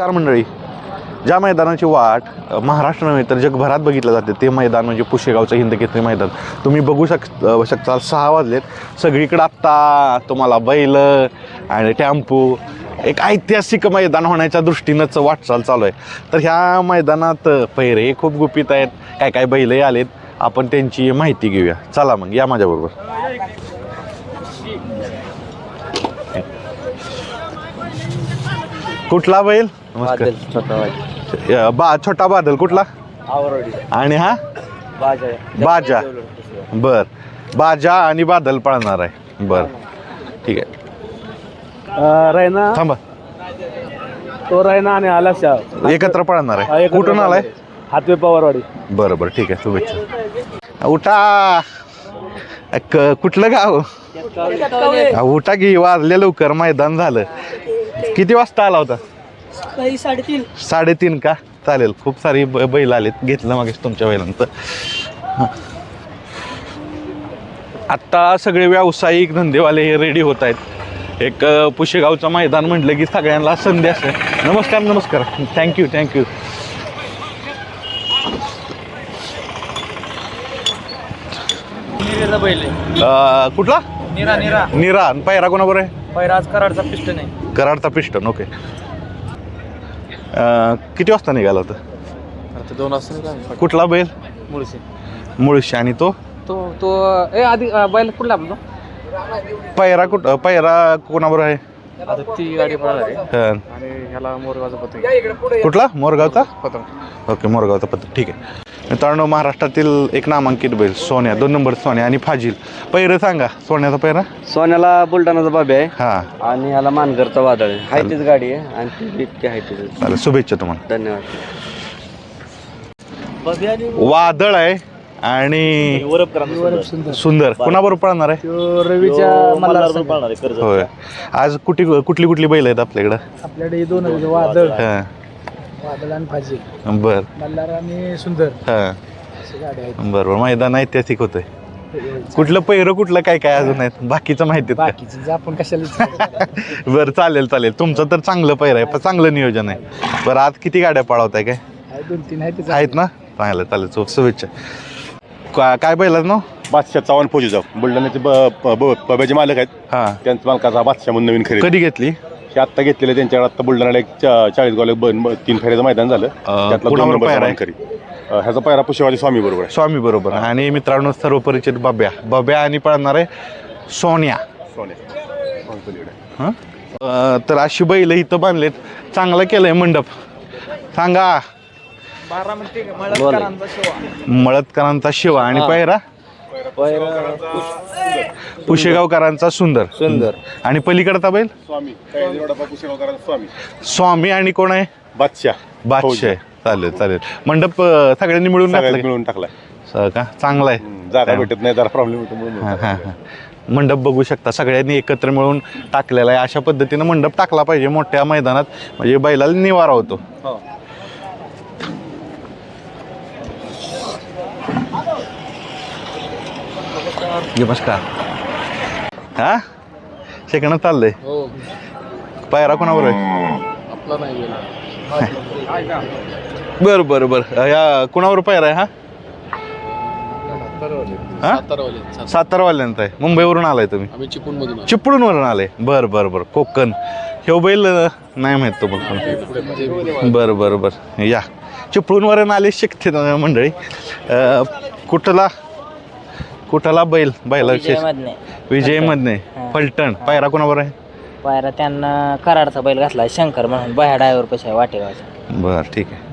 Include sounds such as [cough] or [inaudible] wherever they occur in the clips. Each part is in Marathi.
नमस्कार मंडळी. ज्या मैदानाची वाट महाराष्ट्र नव्हे तर जगभरात बघितलं जाते ते मैदान म्हणजे पुशेगावचं हिंद मैदान. तुम्ही बघू शक शकता सहा वाजलेत. सगळीकडं आत्ता तुम्हाला बैल आणि टॅम्पू एक ऐतिहासिक मैदान होण्याच्या दृष्टीनंच वाटचाल चालू आहे. तर ह्या मैदानात पहिरे खूप गुपित आहेत. काय काय बैलही आलेत. आपण त्यांची माहिती घेऊया. चला मग या माझ्याबरोबर. कुठला बैल? नमस्कार. बादल छोटा वाट अ, बा छोटा बादल कुठला? आवरडी. आणि हा? बाजा. बाजा. बर. बाजा आणि बादल पळणार आहे. बर. ठीक आहे. रायना थांबा. तो रायना आणि आलाशा एकत्र पळणार आहे. कुठून आलाय? हातवे पवारवाडी. बरं बरं. ठीक आहे. शुभेच्छा. उठा. अ, क- कुठलं गाव? अ, उठा की वाजले लवकर. मैदान झालं. किती वाजता आला होता? काही साडेतीन. साडेतीन का? चालेल खूप सारी ब- बैल आलेत. घेतलं मागे तुमच्या बैलांचं. आत्ता सगळे व्यावसायिक धंदेवाले हे रेडी होत आहेत. एक अ, पुशेगावचं मैदान म्हटलं की सगळ्यांना संधी असते नमस्कार नमस्कार. थँक्यू थँक्यू बैल कुठला? निरा निरा. निरा. आणि पायरा कोणाबरोबर आहे? पैराज कराडचा पिस्टन आहे कराडचा पिस्टन ओके. किती वाजता निघाला होता? आता दोन वाजता कुठला बैल? मुळशी. मुळशी. आणि तो? तो तो ए आधी अं, बैल कुठला आपला पायरा कुठ पायरा कोणाबरोबर आहे? आता ती गाडी पळणार आहे. हा. आणि ह्याला मोरगावचा पतंग. कुठला? मोरगावचा? पतंग. ओके मोरगावचा पत्र ठीक आहे. मित्रांनो महाराष्ट्रातील एक नामांकित बैल सोन्या. दोन नंबर सोन्या आणि फाजील. पैरं सांगा सोन्याचा पैरा. सोन्याला बुलढाणाचा बाबी आहे. हा. आणि ह्याला मानगरचा वादळ आहे. हाय तीच गाडी आहे आणि ती इतकी आहे तीच. चालेल शुभेच्छा तुम्हाला. धन्यवाद. वादळ आहे आणि सुंदर. कुणाबरोबर पळणार आहे? रवीच्या होय. आज कुठली कुठली कुठली बैल आहेत आपल्याकडं? आपल्याकडे दोन वादळ. हा. वादळ आणि भाजी बर मल्हार आणि सुंदर हा अशी गाडी आहेत बरोबर मैदान ऐतिहासिक होतंय कुठलं पैरं कुठलं काय काय अजून आहेत बाकीचं माहिती आहेत बाकीची जे आपण कशाला बरं चालेल चालेल तुमचं तर चांगलं पैर आहे पण चांगलं नियोजन आहे बरं आज किती गाड्या पळवताय काय आहे, दोन तीन आहेत ते आहेत ना चांगलं चालेल चो शुभेच्छा का- काय बैलाच ना बादशाह चव्हाण फौजीचा बुलढाण्याचे ब- ब- ब- बब्याचे मालक आहेत हा त्यांचा मालकाचा बादशाह म्हणून नवीन खरेदी कधी घेतली हे आत्ता घेतलेले त्यांच्याकडे. आत्ता बुलढाण्याला एक चा- चाळीस गोल तीन फेऱ्याचं मैदान झालं. त्यातला दोन कुणावर नंबर पायरा आहे? ह्याचा पायरा पुष्यवाजी स्वामी बरोबर आहे. स्वामी बरोबर. आणि मित्रांनो सर्व परिचित बाब्या. बाब्या आणि पळणार आहे सोन्या. सोन्या. हं? अं, तर अशी बैल इथं बांधलेत. चांगलं केलंय मंडप. सांगा. मळतकरांचा शिवा. आणि पैरा पुशेगावकरांचा सुंदर. सुंदर. आणि पलीकडचा बैल? स्वामी. स्वामी. स्वामी आणि कोण आहे? बादशाह. बादशाह. चालेल चालेल. मंडप अं, सगळ्यांनी मिळून सगळ्यात घातलं मिळून टाकलाय. का? का? चांगला आहे जागा भेटत नाही जरा प्रॉब्लेम होतो म्हणून. हा, हा, हा. मंडप बघू शकता. सगळ्यांनी एकत्र मिळून टाकलेला आहे. अशा पद्धतीनं मंडप टाकला पाहिजे. मोठ्या मैदानात. म्हणजे बैलाला निवारा होतो. नमस्कार हा? शेकणं चाललंय. पायरा कोणावर आहे? बर बर बर. या कुणावर पायरा आहे हा? हा? आहे. मुंबईवरून आलाय तुम्ही. आम्ही चिपून मधून चिपळूणवरून आले बर बर बर. कोकण. हे बैल अं, नाही माहीत तो पण बर बर बर. या. चिपळूणवरून आले शिकते मंडळी. अं, कुठला? कुठला बैल? बैला विजयमधने. विजय मधने फलटण. पायरा कोणावर आहे? पायरा त्यांना कराडचा बैल घातला शंकर म्हणून. बाह्या डायवर पैसे वाटेगावचा बर ठीक आहे.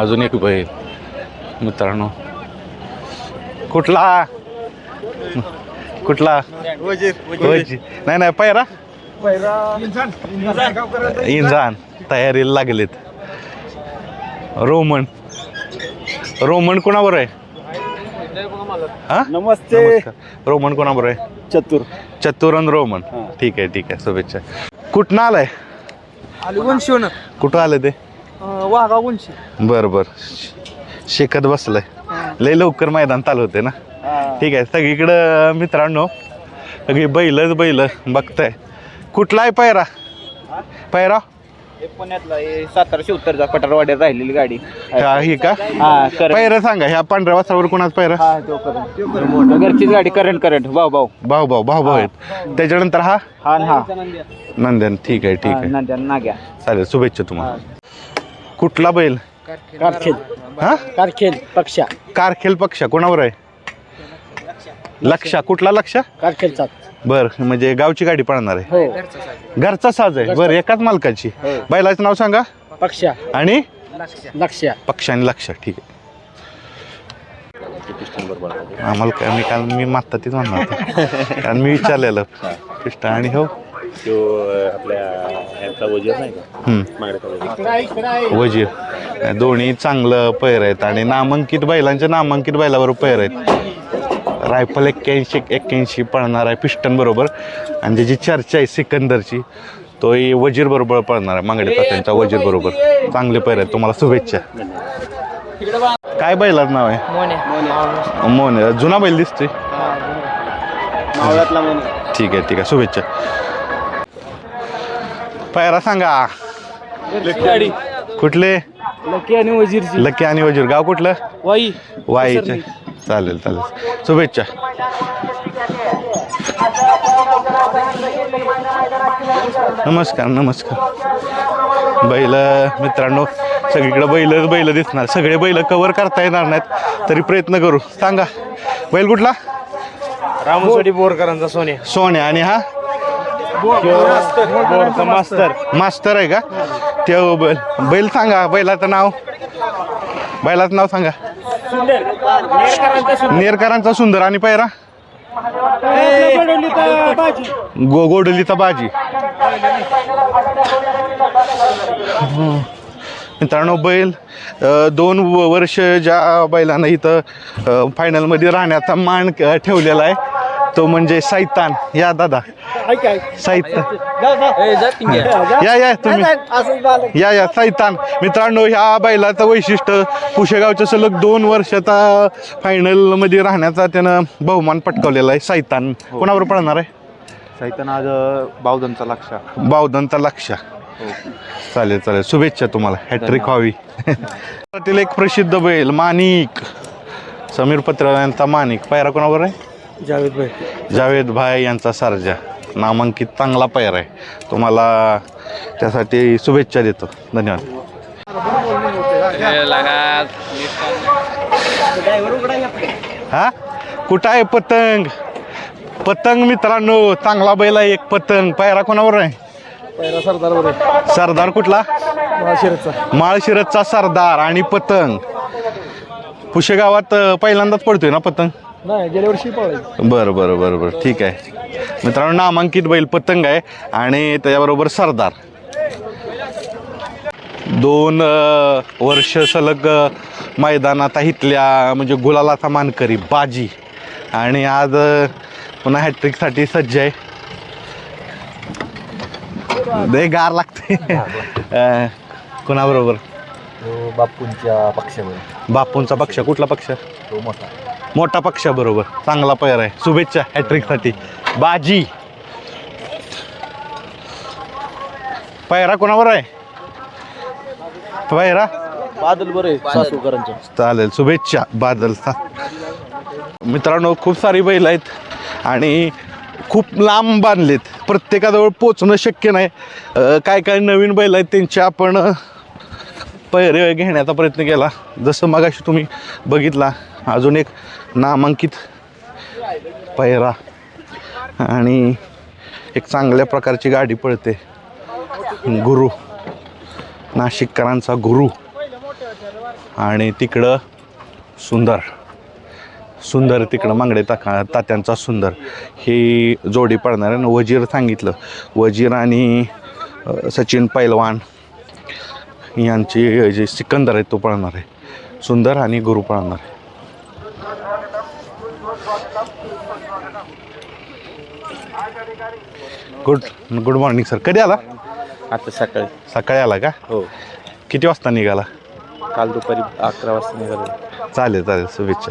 अजून एक बैल. मित्रांनो. कुठला? कुठला? वजी. नाही नाही पायरा? इंजान तयारीला लागलेत. रोमन. रोमन कोणावर आहे? हा? नमस्ते. नमस्कार. रोमन कोणावर आहे? चतुर. चतुरन रोमन. ठीक आहे ठीक आहे. शुभेच्छा. कुठनं आलाय? अलिगुण शिवण कुठं आलं ते? वाघा गुणशी बर बर. शेकत बसलंय. लय लवकर मैदान चालू होते ना? ठीक आहे सगळीकडं मित्रांनो सगळी बैलच बैल बघताय. कुठला आहे पायरा पैरा पुण्यातला सातारा शिवतरचा पठारवाड्यात राहिलेली गाडी. हा ही का? हा करंट. पैरा सांगा ह्या पांढऱ्या वासावर कोणाच पैरा? हा तो करंट. घरचीच गाडी करंट करंट. भाऊ भाऊ. भाऊ भाऊ भाऊ भाऊ आहेत. त्याच्यानंतर हा? हा न हा. नंदन ठीक आहे ठीक हा, आहे नांद्या नाग्या. चालेल शुभेच्छा तुम्हाला. कुठला बैल? कारखेल. हा? कारखेल पक्षा. कारखेल पक्ष कोणावर आहे? लक्षा कुठला लक्षा? कारखेलचा. बर म्हणजे गावची गाडी पळणार आहे. हो. घरचा साज आहे. बरं एकाच मालकाची. बैलाचं नाव सांगा. पक्षा. आणि? लक्ष्या. पक्ष आणि लक्ष ठीक आहे. आम्हाला काय मी काल मी मागता तीच म्हणणार होतो. कारण मी विचारलेलं. कृष्ण आणि हो? तो आपल्या यांचा वजीर नाही का? हम्म. मागण्याचा वजीर. वजीर. दोन्ही चांगलं पैर आहेत. आणि नामांकित बैलांच्या नामांकित बैलाबरोबर पैर आहेत. रायफल एक्क्याऐंशी एक्क्याऐंशी पळणार आहे पिस्टन बरोबर. आणि ज्याची चर्चा आहे सिकंदरची. तोही वजीर बरोबर पळणार आहे. मांगडे तात्यांचा वजीर बरोबर. चांगले पैर आहेत. तुम्हाला शुभेच्छा. काय बैलाचं नाव आहे? मोने. मोन. जुना बैल दिसतोय? ठीक आहे ठीक आहे. शुभेच्छा. पायरा सांगा. कुठले? लकी आणि वजीरची. लकी आणि वजीर. गाव कुठलं? वाई. वाईचे. चालेल चालेल. शुभेच्छा. नमस्कार नमस्कार. बैल मित्रांनो सगळीकडे बैल बैल दिसणार. सगळे बैल कव्हर करता येणार नाहीत. तरी प्रयत्न करू. सांगा. बैल कुठला? रामोसडी बोरकरांचा सोने सोन्या. आणि हा? मास्तर. मास्टर आहे का? ते बैल. बैल सांगा. बैलाचं नाव? बैलाचं नाव सांगा. नेरकरांचा सुंदर आणि पैरा? गो गोडलीचा बाजी. मित्रांनो बैल दोन वर्ष ज्या बैलांना इथं फायनलमध्ये राहण्याचा मान ठेवलेला आहे. तो म्हणजे सैतान. या दादा. सैतान. या या तुम्ही. या या सैतान. मित्रांनो ह्या बैलाचं वैशिष्ट्य पुशेगावच्या सलग दोन वर्षाचा फायनलमध्ये राहण्याचा त्यानं बहुमान पटकावलेला आहे. सैतान. कोणावर पळणार आहे? सैतान आज बावधनचा लक्ष बावधनचा लक्ष चालेल चालेल. शुभेच्छा तुम्हाला. हॅट्रिक व्हावी. [laughs] त्यातील एक प्रसिद्ध बैल माणिक. समीर पत्र यांचा माणिक. पायरा कोणावर आहे? जावेद भाई. जावेद भाई यांचा सारजा. नामांकित चांगला पायरा आहे. तुम्हाला त्यासाठी शुभेच्छा देतो. धन्यवाद. हा? कुठं आहे पतंग? पतंग मित्रांनो चांगला बैल आहे एक पतंग. पायरा कोणावर आहे? सरदार सरदार कुठला? शिरचा माळशिरसचा सरदार आणि पतंग. पुशेगावात अं, पहिल्यांदाच पडतोय ना पतंग? नाही गेल्या वर्षी पळायचं बरं बरं बरं बरं. ठीक आहे. मित्रांनो नामांकित बैल पतंग आहे आणि त्याच्याबरोबर सरदार. दोन अं, वर्ष सलग अं, मैदानात इथल्या म्हणजे गुलालाचा मानकरी बाजी. आणि आज अं, पुन्हा हॅट्रिकसाठी सज्ज आहे. लय गार लागते. अं, कोणाबरोबर? बापूंच्या पक्षावर. बापूंचा पक्ष. कुठला पक्ष? तो मोठा. मोठा पक्ष बरोबर. चांगला पैर आहे. शुभेच्छा हॅट्रिकसाठी बाजी. पैरा कोणावर आहे? पैरा बादल बरे सासूकरांच्या चालेल शुभेच्छा बादलचा मित्रांनो खूप सारी बैल आहेत आणि खूप लांब बांधलेत. प्रत्येकाजवळ पोचणं शक्य नाही. अं, काय काय नवीन बैल आहेत त्यांचे आपण अं, पैरे घेण्याचा प्रयत्न केला. जसं मगाशी तुम्ही बघितला अजून एक नामांकित पैरा. आणि एक चांगल्या प्रकारची गाडी पळते. गुरु. नाशिककरांचा गुरु. आणि तिकडं सुंदर. सुंदर तिकडं मांगडे ताका तात्यांचा सुंदर. ही जोडी पडणार आहे वजीर सांगितलं. वजीर आणि सचिन पैलवान यांची जे सिकंदर आहे तो पळणार आहे. सुंदर आणि गुरु पळणार आहे. गुड गुड मॉर्निंग सर कधी आला? आता सकाळी. सकाळी आला का? हो. किती वाजता निघाला? काल दुपारी अकरा वाजता निघालो. चालेल चालेल. शुभेच्छा.